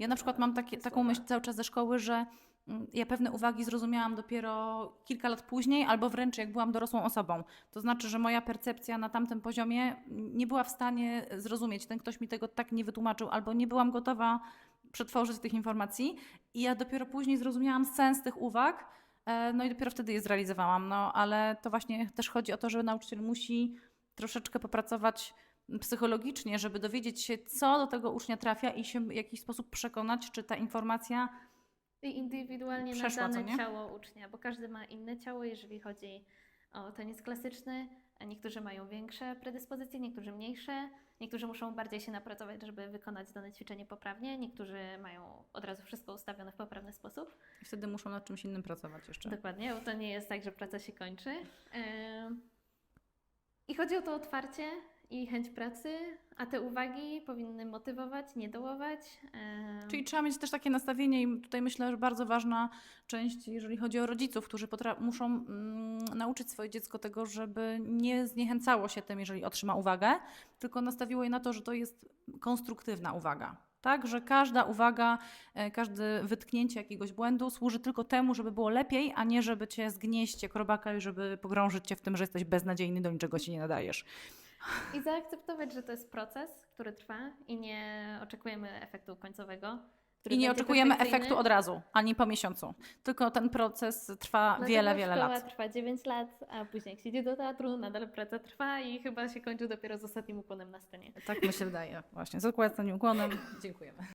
Ja na przykład mam taką myśl cały czas ze szkoły, że mm, ja pewne uwagi zrozumiałam dopiero kilka lat później, albo wręcz jak byłam dorosłą osobą. To znaczy, że moja percepcja na tamtym poziomie nie była w stanie zrozumieć. Ten ktoś mi tego tak nie wytłumaczył, albo nie byłam gotowa przetworzyć tych informacji. I ja dopiero później zrozumiałam sens tych uwag, e, no i dopiero wtedy je zrealizowałam. No ale to właśnie też chodzi o to, że nauczyciel musi troszeczkę popracować psychologicznie, żeby dowiedzieć się, co do tego ucznia trafia i się w jakiś sposób przekonać, czy ta informacja I indywidualnie Przeszła, na dane ciało ucznia, bo każdy ma inne ciało, jeżeli chodzi o tenis klasyczny. Niektórzy mają większe predyspozycje, niektórzy mniejsze. Niektórzy muszą bardziej się napracować, żeby wykonać dane ćwiczenie poprawnie. Niektórzy mają od razu wszystko ustawione w poprawny sposób. i wtedy muszą nad czymś innym pracować jeszcze. Dokładnie, bo to nie jest tak, że praca się kończy. I chodzi o to otwarcie i chęć pracy, a te uwagi powinny motywować, nie dołować. Czyli trzeba mieć też takie nastawienie i tutaj myślę, że bardzo ważna część, jeżeli chodzi o rodziców, którzy muszą mm, nauczyć swoje dziecko tego, żeby nie zniechęcało się tym, jeżeli otrzyma uwagę, tylko nastawiło je na to, że to jest konstruktywna uwaga. Tak, że każda uwaga, e, każde wytknięcie jakiegoś błędu służy tylko temu, żeby było lepiej, a nie żeby cię zgnieść jak robaka i żeby pogrążyć cię w tym, że jesteś beznadziejny, do niczego się nie nadajesz. I zaakceptować, że to jest proces, który trwa i nie oczekujemy efektu końcowego. I nie oczekujemy efektu od razu, ani po miesiącu. Tylko ten proces trwa Dlatego wiele, wiele lat. trwa 9 lat, a później jak się idzie do teatru, nadal praca trwa i chyba się kończy dopiero z ostatnim ukłonem na scenie. Tak mi się wydaje, właśnie. Z układem ukłonem. Dziękujemy.